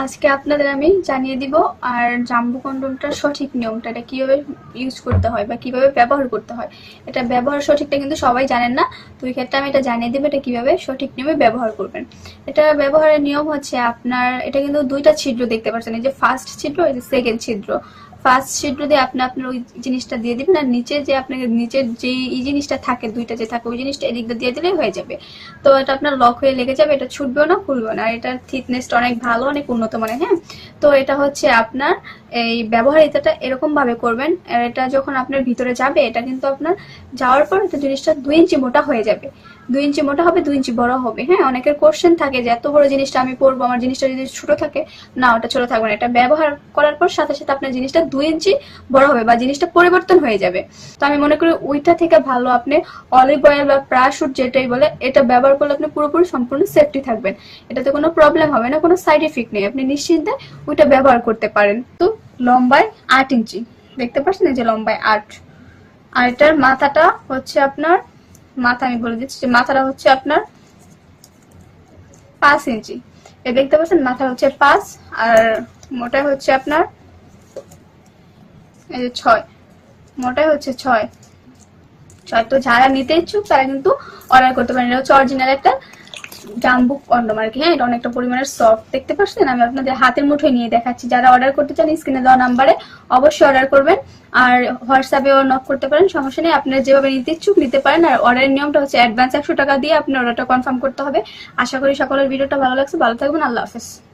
আজকে আপনাদের আমি জানিয়ে দিব আর জাম্বু কন্ডমটার সঠিক নিয়মটা, এটা কীভাবে ইউজ করতে হয় বা কীভাবে ব্যবহার করতে হয়, এটা ব্যবহার সঠিকটা কিন্তু সবাই জানেন না, তো ওই ক্ষেত্রে আমি এটা জানিয়ে দেবো এটা কীভাবে সঠিক নিয়মে ব্যবহার করবেন। এটা ব্যবহারের নিয়ম হচ্ছে আপনার, এটা কিন্তু দুইটা ছিদ্র দেখতে পাচ্ছেন, এই যে ফার্স্ট ছিদ্র, এই যে সেকেন্ড ছিদ্র। ফার্স্ট ছিদ্র দিয়ে আপনি আপনার ওই জিনিসটা দিয়ে দিবেন, আর নিচে যে আপনাকে নিচের যে এই জিনিসটা থাকে, দুইটা যে থাকে, ওই জিনিসটা এদিক দিয়ে দিয়ে দিলেই হয়ে যাবে। তো এটা আপনার লক হয়ে লেগে যাবে, এটা ছুটবেও না, খুলবেও না, আর এটার থিকনেসটা অনেক ভালো, অনেক উন্নত মানের হ্যাঁ? তো এটা হচ্ছে আপনার এই ব্যবহারিতাটা এরকম ভাবে করবেন এটা যখন আপনার ভিতরে যাবে, এটা কিন্তু আপনার যাওয়ার পর এটা জিনিসটা দুই ইঞ্চি মোটা হয়ে যাবে। দুই ইঞ্চি মোটা হবে, দুই ইঞ্চি বড় হবে। হ্যাঁ অনেকের কোশ্চেন থাকে যে, এত বড় জিনিসটা আমি পরবো আমার জিনিসটা যদি ছোট থাকে? না, ওটা ছোট থাকবে না। এটা ব্যবহার করার পর সাথে সাথে আপনার জিনিসটা দুই ইঞ্চি বড় হবে বা জিনিসটা পরিবর্তন হয়ে যাবে। তো আমি মনে করি ওইটা থেকে ভালো আপনি অলিভ অয়েল বা প্রাশুট যেটাই বলে, এটা ব্যবহার করলে আপনি পুরোপুরি সম্পূর্ণ সেফটি থাকবেন। এটাতে কোনো প্রবলেম হবে না, কোনো সাইড এফেক্ট নেই। আপনি নিশ্চিন্তে ওইটা ব্যবহার করতে পারেন। তো লম্বায় আট ইঞ্চি। দেখতে পাচ্ছেন এই যে লম্বায় আট। আর এটার মাথাটা হচ্ছে আপনার, মাথা আমি বলে দিচ্ছি মাথাটা হচ্ছে আপনার পাঁচ ইঞ্চি। এ দেখতে পাচ্ছেন মাথা হচ্ছে পাঁচ আর মোটাই হচ্ছে আপনার এই যে ছয়। মোটাই হচ্ছে ছয়। ছয় তো যারা নিতে ইচ্ছুক তারা কিন্তু অর্ডার করতে পারেন। এটা হচ্ছে অরিজিনাল একটা জাম্বু কন্ডম আর কি হ্যাঁ এটা অনেকটা পরিমাণের সফট দেখতে পাচ্ছেন? আমি আপনাদের হাতের মুঠোয় নিয়ে দেখাচ্ছি। যারা অর্ডার করতে চান স্ক্রিনে দেওয়া নাম্বারে অবশ্যই অর্ডার করবেন। আর হোয়াটসঅ্যাপেও নক করতে পারেন, সমস্যা নেই। আপনারা যেভাবে নিতে ইচ্ছুক নিতে পারেন। আর অর্ডারের নিয়মটা হচ্ছে অ্যাডভান্স একশো টাকা দিয়ে আপনার অর্ডারটা কনফার্ম করতে হবে। আশা করি সকলের ভিডিওটা ভালো লাগছে। ভালো থাকবেন। আল্লাহ হাফেজ।